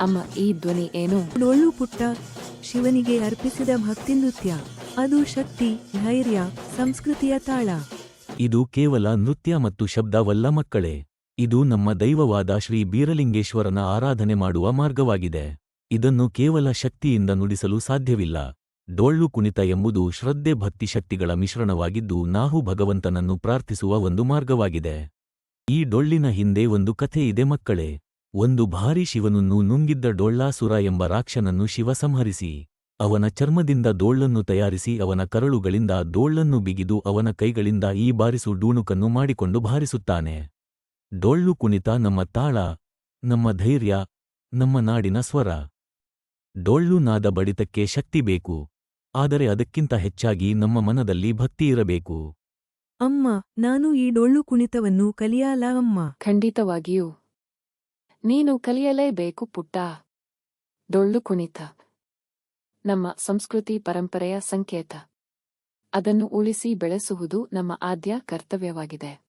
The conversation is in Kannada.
ಅಮ್ಮ ಈ ಧ್ವನಿ ಏನು? ಡೊಳ್ಳು ಪುಟ್ಟ ಶಿವನಿಗೆ ಅರ್ಪಿಸಿದ ಭಕ್ತಿ ನೃತ್ಯ. ಅದು ಶಕ್ತಿ ಧೈರ್ಯ ಸಂಸ್ಕೃತಿಯ ತಾಳ. ಇದು ಕೇವಲ ನೃತ್ಯ ಮತ್ತು ಶಬ್ದವಲ್ಲ ಮಕ್ಕಳೇ. ಇದು ನಮ್ಮ ದೈವವಾದ ಶ್ರೀ ಬೀರಲಿಂಗೇಶ್ವರನ ಆರಾಧನೆ ಮಾಡುವ ಮಾರ್ಗವಾಗಿದೆ. ಇದನ್ನು ಕೇವಲ ಶಕ್ತಿಯಿಂದ ನುಡಿಸಲು ಸಾಧ್ಯವಿಲ್ಲ. ಡೊಳ್ಳು ಕುಣಿತ ಎಂಬುದು ಶ್ರದ್ಧೆ ಭಕ್ತಿ ಶಕ್ತಿಗಳ ಮಿಶ್ರಣವಾಗಿದ್ದು ನಾಹು ಭಗವಂತನನ್ನು ಪ್ರಾರ್ಥಿಸುವ ಒಂದು ಮಾರ್ಗವಾಗಿದೆ. ಈ ಡೊಳ್ಳಿನ ಹಿಂದೆ ಒಂದು ಕಥೆ ಇದೆ ಮಕ್ಕಳೇ. ಒಂದು ಭಾರಿ ಶಿವನನ್ನು ನುಂಗಿದ್ದ ಡೊಳ್ಳಾಸುರ ಎಂಬ ರಾಕ್ಷನನ್ನು ಶಿವ ಸಂಹರಿಸಿ ಅವನ ಚರ್ಮದಿಂದ ಡೋಳ್ಳನ್ನು ತಯಾರಿಸಿ ಅವನ ಕರಳುಗಳಿಂದ ಡೋಳ್ಳನ್ನು ಬಿಗಿದು ಅವನ ಕೈಗಳಿಂದ ಈ ಬಾರಿಸು ಡೂಣುಕನ್ನು ಮಾಡಿಕೊಂಡು ಭಾರಿಸುತ್ತಾನೆ. ಡೊಳ್ಳು ಕುಣಿತ ನಮ್ಮ ತಾಳ ನಮ್ಮ ಧೈರ್ಯ ನಮ್ಮ ನಾಡಿನ ಸ್ವರ. ಡೊಳ್ಳು ನಾದ ಬಡಿತಕ್ಕೆ ಶಕ್ತಿ ಬೇಕು ಆದರೆ ಅದಕ್ಕಿಂತ ಹೆಚ್ಚಾಗಿ ನಮ್ಮ ಮನದಲ್ಲಿ ಭಕ್ತಿ ಇರಬೇಕು. ಅಮ್ಮ ನಾನು ಈ ಡೊಳ್ಳು ಕುಣಿತವನ್ನು ಕಲಿಯಾಲ ಅಮ್ಮ? ಖಂಡಿತವಾಗಿಯೂ. ನೀನು ಕಲಿಯಲೇಬೇಕು ಪುಟ್ಟ. ಡೊಳ್ಳು ಕುಣಿತ. ನಮ್ಮ ಸಂಸ್ಕೃತಿ ಪರಂಪರೆಯ ಸಂಕೇತ. ಅದನ್ನು ಉಳಿಸಿ ಬೆಳೆಸುವುದು ನಮ್ಮ ಆದ್ಯ ಕರ್ತವ್ಯವಾಗಿದೆ.